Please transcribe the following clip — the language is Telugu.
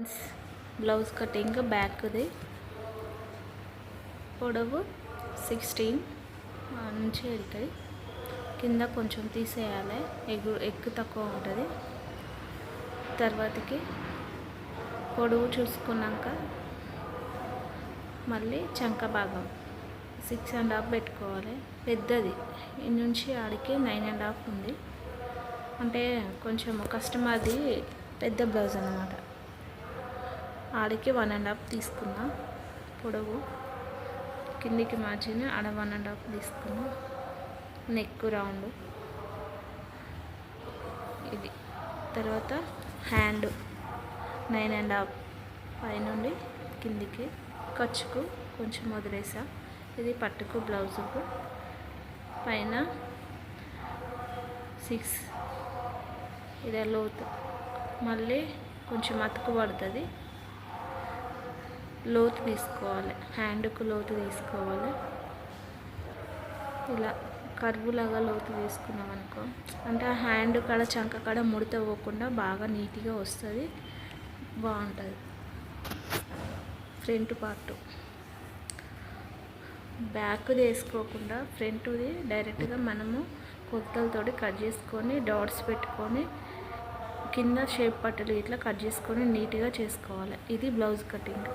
బ్లౌజ్ కటింగ్ బ్యాక్ది పొడవు సిక్స్టీన్ నుంచి వెళ్తాయి. కింద కొంచెం తీసేయాలి. ఎగ్గు ఎగ్గు తక్కువ ఉంటుంది. తర్వాతకి పొడవు చూసుకున్నాక మళ్ళీ చంక భాగం. సిక్స్ అండ్ హాఫ్ పెట్టుకోవాలి. పెద్దది. ఈ నుంచి ఆడికి నైన్ అండ్ హాఫ్ ఉంది. అంటే కొంచెం కస్టమర్ది పెద్ద బ్లౌజ్ అన్నమాట. ఆడికి వన్ అండ్ హాఫ్ తీసుకున్నా. పొడవు. కిందికి మార్చిన ఆడ వన్ అండ్ హాఫ్ తీసుకున్నా. Neck round. ఇది. తర్వాత హ్యాండ్. నైన్ అండ్ హాఫ్ పైనుండి కిందికి. ఖర్చుకు కొంచెం వదిలేసా. ఇది పట్టుకు బ్లౌజుకు. పైన సిక్స్ ఇది లోతు. మళ్ళీ కొంచెం అతుకు పడుతుంది. లోతు తీసుకోవాలి హ్యాండ్కు లోతు తీసుకోవాలి ఇలా కర్వులాగా లోతు తీసుకున్నాం అనుకో. అంటే ఆ హ్యాండ్ కాడ చంక కాడ ముడత పోకుండా బాగా నీట్గా వస్తుంది. బాగుంటుంది. Front part. బ్యాక్ది వేసుకోకుండా ఫ్రంట్ది డైరెక్ట్గా మనము కొత్తలతో కట్ చేసుకొని డాట్స్ పెట్టుకొని కింద షేప్ పట్టలు ఇట్లా కట్ చేసుకొని నీట్గా చేసుకోవాలి. ఇది బ్లౌజ్ కటింగ్.